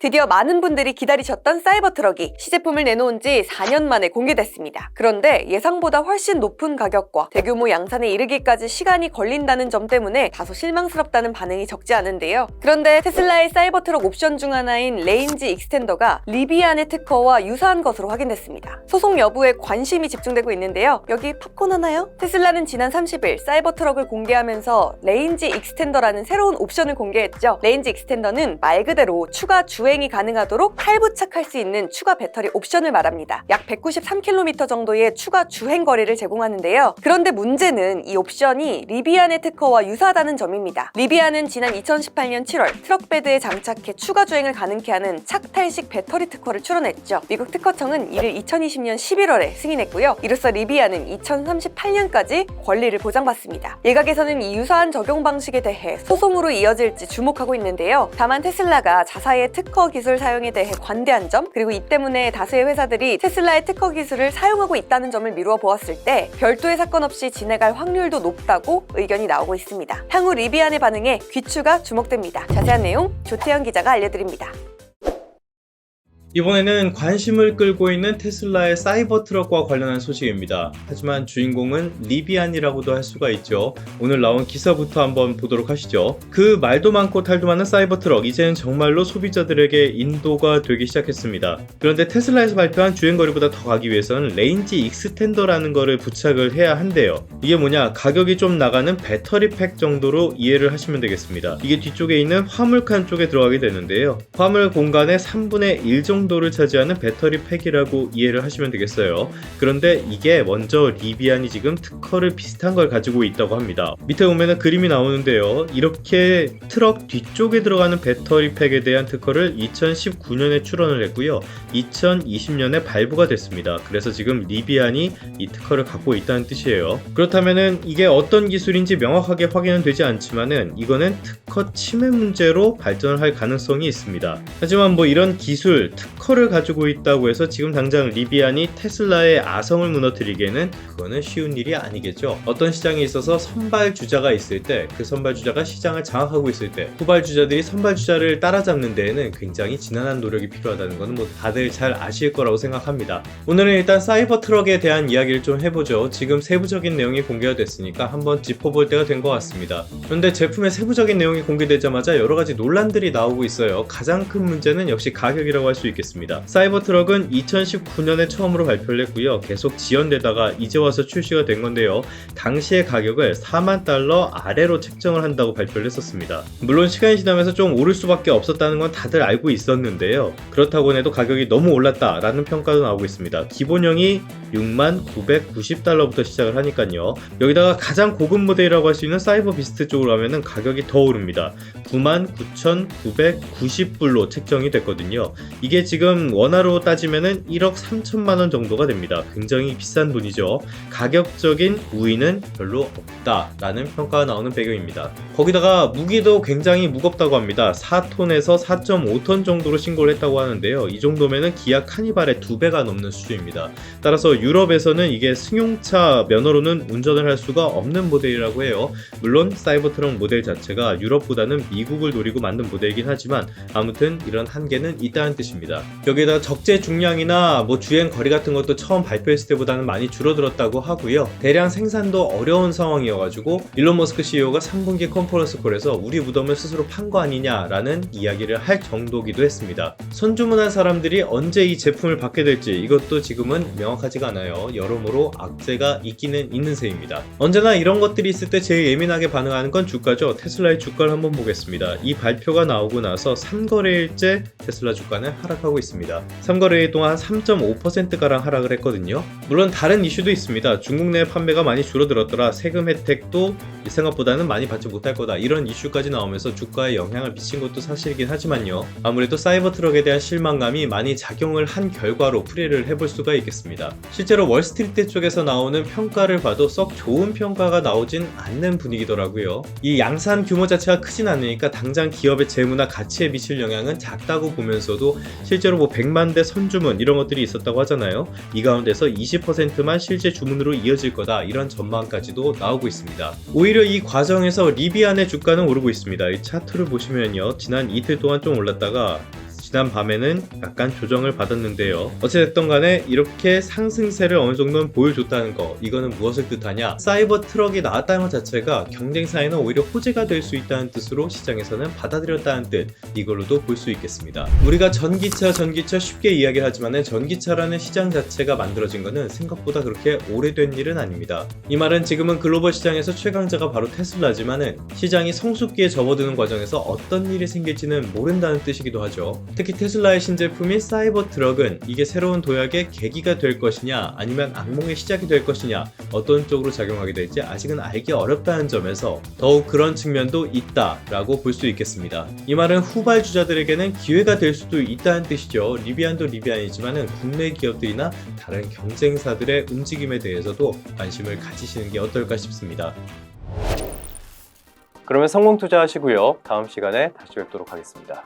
드디어 많은 분들이 기다리셨던 사이버 트럭이 시제품을 내놓은 지 4년 만에 공개됐습니다. 그런데 예상보다 훨씬 높은 가격과 대규모 양산에 이르기까지 시간이 걸린다는 점 때문에 다소 실망스럽다는 반응이 적지 않은데요. 그런데 테슬라의 사이버 트럭 옵션 중 하나인 레인지 익스텐더가 리비안의 특허와 유사한 것으로 확인됐습니다. 소송 여부에 관심이 집중되고 있는데요. 여기 팝콘 하나요? 테슬라는 지난 30일 사이버 트럭을 공개하면서 레인지 익스텐더라는 새로운 옵션을 공개했죠. 레인지 익스텐더는 말 그대로 추가 주행 이 가능하도록 탈부착할 수 있는 추가 배터리 옵션을 말합니다. 약 193km 정도의 추가 주행 거리를 제공하는데요. 그런데 문제는 이 옵션이 리비안의 특허와 유사하다는 점입니다. 리비안은 지난 2018년 7월 트럭 베드에 장착해 추가 주행을 가능케 하는 착탈식 배터리 특허를 출원했죠. 미국 특허청은 이를 2020년 11월에 승인했고요. 이로써 리비안은 2038년까지 권리를 보장받습니다. 일각에서는 이 유사한 적용 방식에 대해 소송으로 이어질지 주목하고 있는데요. 다만 테슬라가 자사의 특허 기술 사용에 대해 관대한 점, 그리고 이 때문에 다수의 회사들이 테슬라의 특허 기술을 사용하고 있다는 점을 미루어 보았을 때 별도의 사건 없이 진행할 확률도 높다고 의견이 나오고 있습니다. 향후 리비안의 반응에 귀추가 주목됩니다. 자세한 내용 조태현 기자가 알려드립니다. 이번에는 관심을 끌고 있는 테슬라의 사이버 트럭과 관련한 소식입니다. 하지만 주인공은 리비안이라고도 할 수가 있죠. 오늘 나온 기사부터 한번 보도록 하시죠. 그 말도 많고 탈도 많은 사이버 트럭, 이제는 정말로 소비자들에게 인도가 되기 시작했습니다. 그런데 테슬라에서 발표한 주행거리보다 더 가기 위해서는 레인지 익스텐더라는 거를 부착을 해야 한대요. 이게 뭐냐? 가격이 좀 나가는 배터리 팩 정도로 이해를 하시면 되겠습니다. 이게 뒤쪽에 있는 화물칸 쪽에 들어가게 되는데요. 화물 공간의 3분의 1 정도 를 차지하는 배터리 팩이라고 이해를 하시면 되겠어요. 그런데 이게 먼저 리비안이 지금 특허를 비슷한 걸 가지고 있다고 합니다. 밑에 보면은 그림이 나오는데요. 이렇게 트럭 뒤쪽에 들어가는 배터리 팩에 대한 특허를 2019년에 출원을 했고요. 2020년에 발부가 됐습니다. 그래서 지금 리비안이 이 특허를 갖고 있다는 뜻이에요. 그렇다면은 이게 어떤 기술인지 명확하게 확인은 되지 않지만은 이거는 특허 침해 문제로 발전을 할 가능성이 있습니다. 하지만 뭐 이런 기술, 특 허를 가지고 있다고 해서 지금 당장 리비안이 테슬라의 아성을 무너뜨리기에는 그거는 쉬운 일이 아니겠죠. 어떤 시장에 있어서 선발 주자가 있을 때 그 선발 주자가 시장을 장악하고 있을 때 후발 주자들이 선발 주자를 따라잡는 데에는 굉장히 지난한 노력이 필요하다는 것은 뭐 다들 잘 아실 거라고 생각합니다. 오늘은 일단 사이버 트럭에 대한 이야기를 좀 해보죠. 지금 세부적인 내용이 공개가 됐으니까 한번 짚어볼 때가 된 것 같습니다. 그런데 제품의 세부적인 내용이 공개되자마자 여러 가지 논란들이 나오고 있어요. 가장 큰 문제는 역시 가격이라고 할 수 있겠습니다. 사이버 트럭은 2019년에 처음으로 발표를 했고요. 계속 지연되다가 이제 와서 출시가 된 건데요. 당시의 가격을 4만 달러 아래로 책정을 한다고 발표를 했었습니다. 물론 시간이 지나면서 좀 오를 수밖에 없었다는 건 다들 알고 있었는데요. 그렇다고 해도 가격이 너무 올랐다라는 평가도 나오고 있습니다. 기본형이 6만 990달러부터 시작을 하니까요. 여기다가 가장 고급 모델이라고 할 수 있는 사이버 비스트 쪽으로 가면은 가격이 더 오릅니다. 99,990불로 책정이 됐거든요. 이게 지금 원화로 따지면은 1억 3천만 원 정도가 됩니다. 굉장히 비싼 돈이죠. 가격적인 우위는 별로 없다라는 평가가 나오는 배경입니다. 거기다가 무기도 굉장히 무겁다고 합니다. 4톤에서 4.5톤 정도로 신고를 했다고 하는데요. 이 정도면은 기아 카니발의 두 배가 넘는 수준입니다. 따라서 유럽에서는 이게 승용차 면허로는 운전을 할 수가 없는 모델이라고 해요. 물론 사이버 트럭 모델 자체가 유럽보다는 미국을 노리고 만든 모델이긴 하지만 아무튼 이런 한계는 있다는 뜻입니다. 여기에다 적재 중량이나 뭐 주행 거리 같은 것도 처음 발표했을 때보다는 많이 줄어들었다고 하고요. 대량 생산도 어려운 상황이어가지고 일론 머스크 CEO가 3분기 컨퍼런스 콜에서 우리 무덤을 스스로 판 거 아니냐라는 이야기를 할 정도기도 했습니다. 선주문한 사람들이 언제 이 제품을 받게 될지 이것도 지금은 명확하지가 않아요. 여러모로 악재가 있기는 있는 셈입니다. 언제나 이런 것들이 있을 때 제일 예민하게 반응하는 건 주가죠. 테슬라의 주가를 한번 보겠습니다. 이 발표가 나오고 나서 3거래일째 테슬라 주가는 하락하고 있습니다. 3거래일 동안 3.5%가량 하락을 했거든요. 물론 다른 이슈도 있습니다. 중국 내 판매가 많이 줄어들었더라. 세금 혜택도 생각보다는 많이 받지 못할 거다. 이런 이슈까지 나오면서 주가에 영향을 미친 것도 사실이긴 하지만요. 아무래도 사이버 트럭에 대한 실망감이 많이 작용을 한 결과로 풀이를 해볼 수가 있겠습니다. 실제로 월스트리트 쪽에서 나오는 평가를 봐도 썩 좋은 평가가 나오진 않는 분위기더라고요. 이 양산 규모 자체가 크진 않으니까 당장 기업의 재무나 가치에 미칠 영향은 작다고 보면서도 실제 로 뭐 100만 대 선주문 이런 것들이 있었다고 하잖아요. 이 가운데서 20%만 실제 주문으로 이어질 거다 이런 전망까지도 나오고 있습니다. 오히려 이 과정에서 리비안의 주가는 오르고 있습니다. 이 차트를 보시면요. 지난 이틀 동안 좀 올랐다가 지난 밤에는 약간 조정을 받았는데요. 어찌됐든 간에 이렇게 상승세를 어느 정도는 보여줬다는 거 이거는 무엇을 뜻하냐? 사이버 트럭이 나왔다는 것 자체가 경쟁사에는 오히려 호재가 될 수 있다는 뜻으로 시장에서는 받아들였다는 뜻 이걸로도 볼 수 있겠습니다. 우리가 전기차 전기차 쉽게 이야기하지만은 전기차라는 시장 자체가 만들어진 것은 생각보다 그렇게 오래된 일은 아닙니다. 이 말은 지금은 글로벌 시장에서 최강자가 바로 테슬라지만은 시장이 성숙기에 접어드는 과정에서 어떤 일이 생길지는 모른다는 뜻이기도 하죠. 특히 테슬라의 신제품인 사이버 트럭은 이게 새로운 도약의 계기가 될 것이냐 아니면 악몽의 시작이 될 것이냐 어떤 쪽으로 작용하게 될지 아직은 알기 어렵다는 점에서 더욱 그런 측면도 있다라고 볼 수 있겠습니다. 이 말은 후발주자들에게는 기회가 될 수도 있다는 뜻이죠. 리비안도 리비안이지만은 국내 기업들이나 다른 경쟁사들의 움직임에 대해서도 관심을 가지시는 게 어떨까 싶습니다. 그러면 성공 투자하시고요. 다음 시간에 다시 뵙도록 하겠습니다.